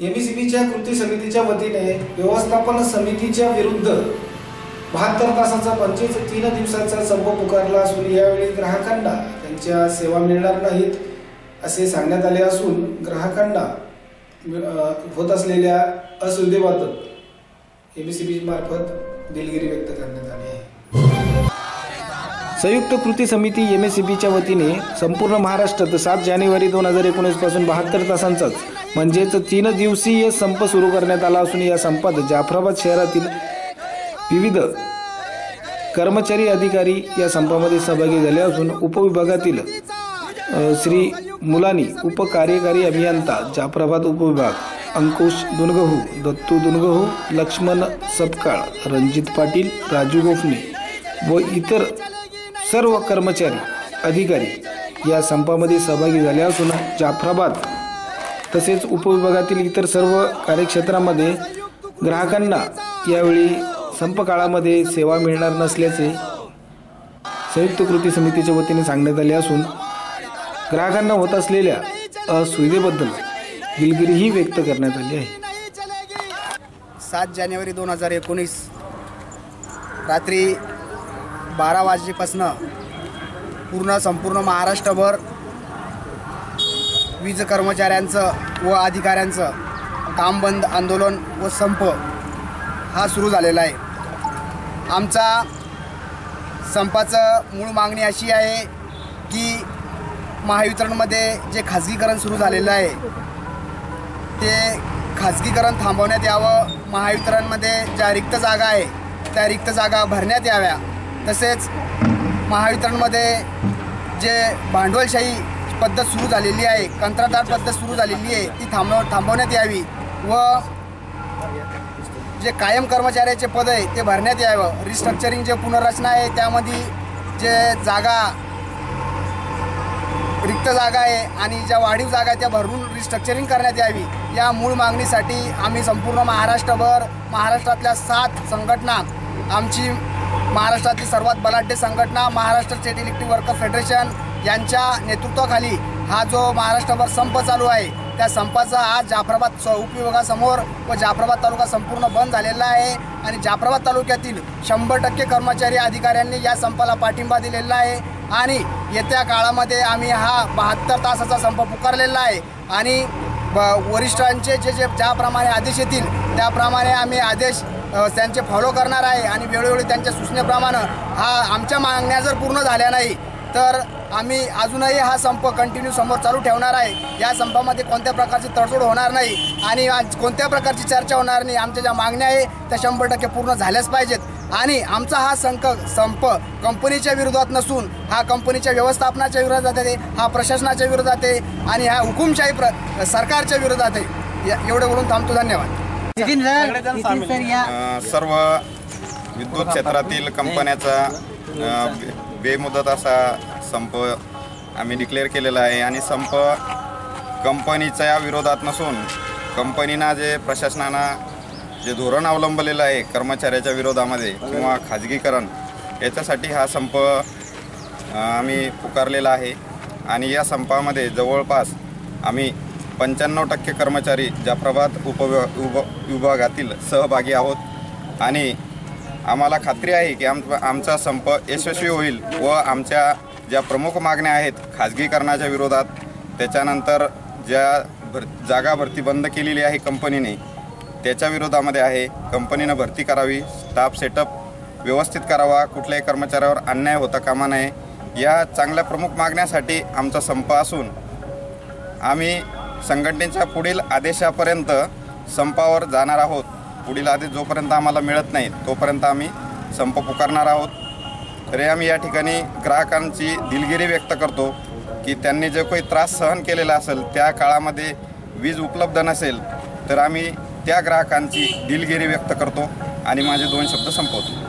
एबीसीबीच्या कृती समितीच्या वतीने व्यवस्थापन समितीच्या विरुद्ध बहात्तर तासाचा पंचवीस तीन दिवसाचा संप पुकारला असून यावेळी ग्राहकांना त्यांच्या सेवा मिळणार नाहीत असे सांगण्यात आले असून ग्राहकांना होत असलेल्या असुविधेबाबत एबीसीबी मार्फत दिलगिरी व्यक्त करण्यात आली आहे. संयुक्त कृती समिती एम एस सी बीच्या वतीने संपूर्ण महाराष्ट्रात सात जानेवारी दोन हजार एकोणीसपासून बहात्तर तासांचाच म्हणजेच तीन दिवसीय संप सुरू करण्यात आला असून या संपात जाफराबाद शहरातील विविध कर्मचारी अधिकारी या संपामध्ये सहभागी झाले असून उपविभागातील श्री मुलानी उपकार्यकारी अभियंता जाफराबाद उपविभाग अंकुश दुनगहू दत्तू दुनगहू लक्ष्मण सपकाळ रणजित पाटील राजू गोफणे व इतर सर्व कर्मचारी अधिकारी या संपामध्ये सहभागी झाले असून जाफराबाद तसेच उपविभागातील इतर सर्व कार्यक्षेत्रामध्ये ग्राहकांना यावेळी संप काळामध्ये सेवा मिळणार नसल्याचे संयुक्त कृती समितीच्या वतीने सांगण्यात आले असून ग्राहकांना होत असलेल्या असुविधेबद्दल दिलगिरीही व्यक्त करण्यात आली आहे. सात जानेवारी दोन हजार एकोणीस रात्री बारा वाजेपासनं पूर्ण संपूर्ण महाराष्ट्रभर वीज कर्मचाऱ्यांचं व अधिकाऱ्यांचं काम बंद आंदोलन व संप हा सुरू झालेला आहे. आमचा संपाचं मूळ मागणी अशी आहे की महावितरणमध्ये जे खाजगीकरण सुरू झालेलं आहे ते खाजगीकरण थांबवण्यात यावं. महावितरणमध्ये ज्या रिक्त जागा आहे त्या रिक्त जागा भरण्यात याव्या. तसेच महावितरणमध्ये जे भांडवलशाही पद्धत सुरू झालेली आहे कंत्राटदार पद्धत सुरू झालेली आहे ती थांबव थांबवण्यात यावी व जे कायम कर्मचाऱ्याचे पद आहे ते भरण्यात यावं. रिस्ट्रक्चरिंग जे पुनर्रचना आहे त्यामध्ये जे जागा रिक्त जागा आहे आणि ज्या वाढीव जागा आहे त्या भरून रिस्ट्रक्चरिंग करण्यात यावी. या मूळ मागणीसाठी आम्ही संपूर्ण महाराष्ट्रभर महाराष्ट्रातल्या सात संघटना आमची महाराष्ट्रातली सर्वात बलाढ्य संघटना Maharashtra state electric worker federation यांच्या नेतृत्वाखाली हा जो महाराष्ट्रभर संप चालू आहे त्या संपाचा आज जाफराबाद उपविभागासमोर व जाफराबाद तालुका संपूर्ण बंद झालेला आहे आणि जाफराबाद तालुक्यातील शंभर टक्के कर्मचारी अधिकाऱ्यांनी या संपाला पाठिंबा दिलेला आहे आणि येत्या काळामध्ये आम्ही हा बहात्तर तासाचा संप पुकारलेला आहे आणि ब- वरिष्ठांचे जे जे ज्याप्रमाणे आदेश येतील त्याप्रमाणे आम्ही आदेश त्यांचे फॉलो करणार आहे आणि वेळोवेळी त्यांच्या सूचनेप्रमाणे हा आमच्या मागण्या जर पूर्ण झाल्या नाही तर आम्ही अजूनही हा संप कंटिन्यू समोर चालू ठेवणार आहे. या संपामध्ये कोणत्या प्रकारची तडजोड होणार नाही आणि आज कोणत्या प्रकारची चर्चा होणार नाही आमच्या ज्या मागण्या आहे त्या शंभर टक्के पूर्ण झाल्याच पाहिजेत. आणि आमचा हा संक संप कंपनीच्या विरोधात नसून हा कंपनीच्या व्यवस्थापनाच्या विरोधात आहे हा प्रशासनाच्या विरोधात आहे आणि हा हुकुमशाही प्र सरकारच्या विरोधात आहे. एवढं बोलून थांबतो धन्यवाद. सर्व विद्युत क्षेत्रातील कंपन्याचा बेमुदत असा संप आम्ही डिक्लेअर केलेला आहे आणि संप कंपनीच्या विरोधात नसून कंपनीना जे प्रशासनानं जे धोरण अवलंबलेलं आहे कर्मचाऱ्याच्या विरोधामध्ये किंवा खाजगीकरण याच्यासाठी हा संप आम्ही पुकारलेला आहे. आणि या संपामध्ये जवळपास आम्ही पंच्याण्णव टक्के कर्मचारी जाफराबाद उपविभा उप विभागातील सहभागी आहोत. आणि आम्हाला खात्री आहे की आम आमचा संप यशस्वी होईल व आमच्या ज्या प्रमुख मागण्या आहेत खाजगीकरणाच्या विरोधात त्याच्यानंतर ज्या भर जागा भरती बंद केलेली आहे कंपनीने त्याच्या विरोधामध्ये आहे. कंपनीनं भरती करावी स्टाफ सेटअप व्यवस्थित करावा कुठल्याही कर्मचाऱ्यावर अन्याय होता कामा नये. या चांगल्या प्रमुख मागण्यासाठी आमचा संप असून आम्ही संघटनेच्या पुढील आदेशापर्यंत संपावर जाणार आहोत. पुढील आदेश जोपर्यंत आम्हाला मिळत नाही तोपर्यंत आम्ही संप पुकारणार आहोत. तरी आम्ही या ठिकाणी ग्राहकांची दिलगिरी व्यक्त करतो की त्यांनी जो काही त्रास सहन केलेला असेल त्या काळामध्ये वीज उपलब्ध नसेल तर आम्ही त्या ग्राहकांची दिलगिरी व्यक्त करतो आणि माझे दोन शब्द संपवतो.